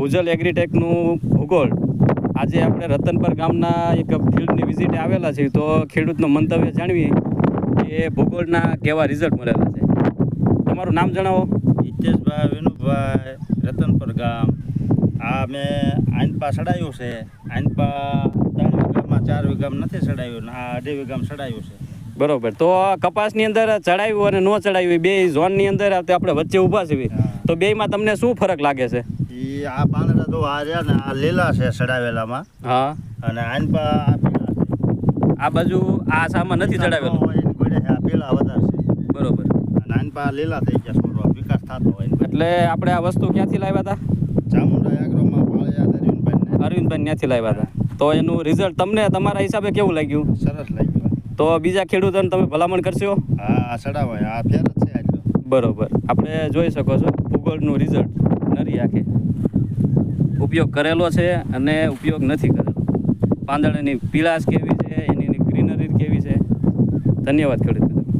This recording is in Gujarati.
ભુજલ એગ્રીટેકનું ભૂગોળ. આજે આપણે રતનપર ગામના એક ફિલ્ડની વિઝિટે આવેલા છીએ તો ખેડૂતનું મંતવ્ય જાણવી કે ભૂગોળના કેવા રિઝલ્ટ મળેલા છે. તમારું નામ જણાવો. હિતેશભાઈ વિનુભાઈ રતનપર ગામ. આ મેં આઈનપા સડાયું છે. આઈનપા ત્રણ વીઘામાં ચાર વીઘામાં નથી સડાયું આ અઢી વીઘામાં સડાયું છે. બરોબર. તો કપાસની અંદર ચડાવ્યું અને ન ચડાવ્યું બે ઝોનની અંદર આપણે વચ્ચે ઊભા છીએ. તો બેયમાં તમને શું ફરક લાગે છે? એ આ પાંદડા તો આ રહ્યા ને આ લીલા છે સડાવેલામાં હા. અને આઈનપા આ બાજુ આ સામાં નથી ચડાવેલું? ગોળે આ પીળા વધારે છે. બરોબર. અને આઈનપા લીલા થઈ ગયા છોડવા વિકાસ થતો હોય એટલે આપણે આ વસ્તુ ક્યાંથી લાવ્યા હતા ચામુંડા પાળિયા દરિયુનભાઈને અરવિંદભાઈ ત્યાંથી લાવ્યા હતા તો એનું રિઝલ્ટ તમને તમારા હિસાબે કેવું લાગ્યું? સરસ લાગ્યું. તો બીજા ખેડૂતોને તમે ભલામણ કરશો? હા સડાવાય આ ફેર છે. બરોબર. આપણે જોઈ શકો છો ભૂગોળનું રિઝલ્ટ નરી આંખે. ઉપયોગ કરેલો છે અને ઉપયોગ નથી કરેલો. પાંદડાની પીળાશ કેવી છે, એની ગ્રીનરી કેવી છે? ધન્યવાદ ખેડૂત